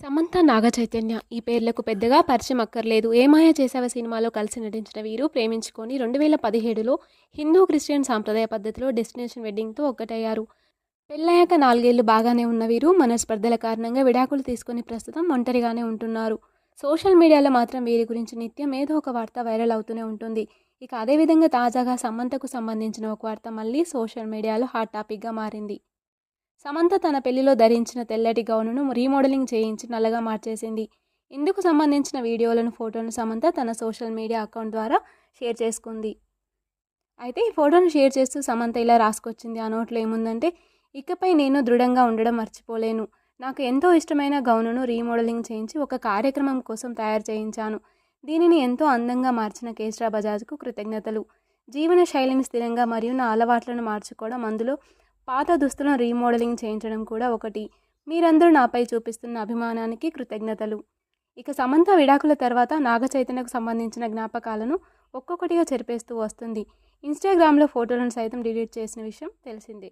సమంత నాగ చైతన్య ఈ పేర్లకు పెద్దగా పరిచయం అక్కర్లేదు. ఏమాయ చేసావ సినిమాలో కలిసి నటించిన వీరు? ప్రేమించుకొని రెండు వేల పదిహేడులో హిందూ క్రిస్టియన్ సాంప్రదాయ పద్ధతిలో డెస్టినేషన్ వెడ్డింగ్తో ఒక్కటయ్యారు. పెళ్ళయ్యాక నాలుగేళ్ళు బాగానే ఉన్న వీరు మనస్పర్ధల కారణంగా విడాకులు తీసుకొని ప్రస్తుతం ఒంటరిగానే ఉంటున్నారు. సోషల్ మీడియాలో మాత్రం వీరి గురించి నిత్యం ఏదో ఒక వార్త వైరల్ అవుతూనే ఉంటుంది. ఇక అదేవిధంగా తాజాగా సమంతకు సంబంధించిన ఒక వార్త మళ్ళీ సోషల్ మీడియాలో హాట్ టాపిక్గా మారింది. సమంత తన పెళ్ళిలో ధరించిన తెల్లటి గౌనును రీమోడలింగ్ చేయించి నల్లగా మార్చేసింది. ఇందుకు సంబంధించిన వీడియోలను ఫోటోను సమంత తన సోషల్ మీడియా అకౌంట్ ద్వారా షేర్ చేసుకుంది. అయితే ఈ ఫోటోను షేర్ చేస్తూ సమంత ఇలా రాసుకొచ్చింది. ఆ నోట్లో ఏముందంటే ఇకపై నేను దృఢంగా ఉండడం మర్చిపోలేను. నాకు ఎంతో ఇష్టమైన గౌనును రీమోడలింగ్ చేయించి ఒక కార్యక్రమం కోసం తయారు చేయించాను. దీనిని ఎంతో అందంగా మార్చిన కేశ్రా బజాజ్కు కృతజ్ఞతలు. జీవన శైలిని స్థిరంగా మరియు నా అలవాట్లను మార్చుకోవడం అందులో పాత దుస్తులను రీమోడలింగ్ చేయించడం కూడా ఒకటి. మీరందరూ నాపై చూపిస్తున్న అభిమానానికి కృతజ్ఞతలు. ఇక సమంత విడాకుల తర్వాత నాగ చైతన్యకు సంబంధించిన జ్ఞాపకాలను ఒక్కొక్కటిగా చెరిపేస్తూ వస్తుంది. ఇన్స్టాగ్రామ్లో ఫోటోలను సైతం డిలీట్ చేసిన విషయం తెలిసిందే.